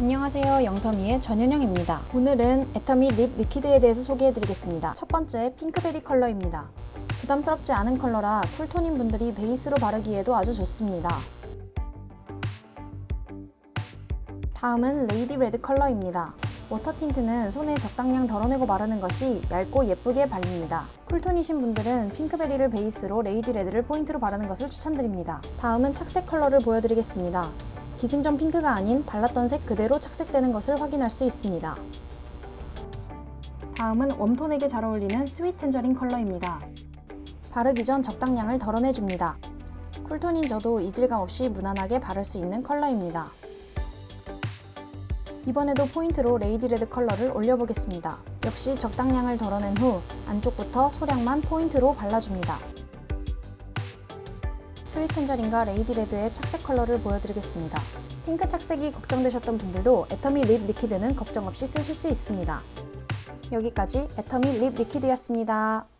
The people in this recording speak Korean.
안녕하세요. 영터미의 전현영입니다. 오늘은 애터미 립 리퀴드에 대해서 소개해드리겠습니다. 첫 번째 핑크베리 컬러입니다. 부담스럽지 않은 컬러라 쿨톤인 분들이 베이스로 바르기에도 아주 좋습니다. 다음은 레이디 레드 컬러입니다. 워터 틴트는 손에 적당량 덜어내고 바르는 것이 얇고 예쁘게 발립니다. 쿨톤이신 분들은 핑크베리를 베이스로 레이디 레드를 포인트로 바르는 것을 추천드립니다. 다음은 착색 컬러를 보여드리겠습니다. 기승전 핑크가 아닌 발랐던 색 그대로 착색되는 것을 확인할 수 있습니다. 다음은 웜톤에게 잘 어울리는 스윗 텐저린 컬러입니다. 바르기 전 적당량을 덜어내줍니다. 쿨톤인 저도 이질감 없이 무난하게 바를 수 있는 컬러입니다. 이번에도 포인트로 레이디 레드 컬러를 올려보겠습니다. 역시 적당량을 덜어낸 후 안쪽부터 소량만 포인트로 발라줍니다. 스윗 텐저린과 레이디 레드의 착색 컬러를 보여드리겠습니다. 핑크 착색이 걱정되셨던 분들도 애터미 립 리퀴드는 걱정 없이 쓰실 수 있습니다. 여기까지 애터미 립 리퀴드였습니다.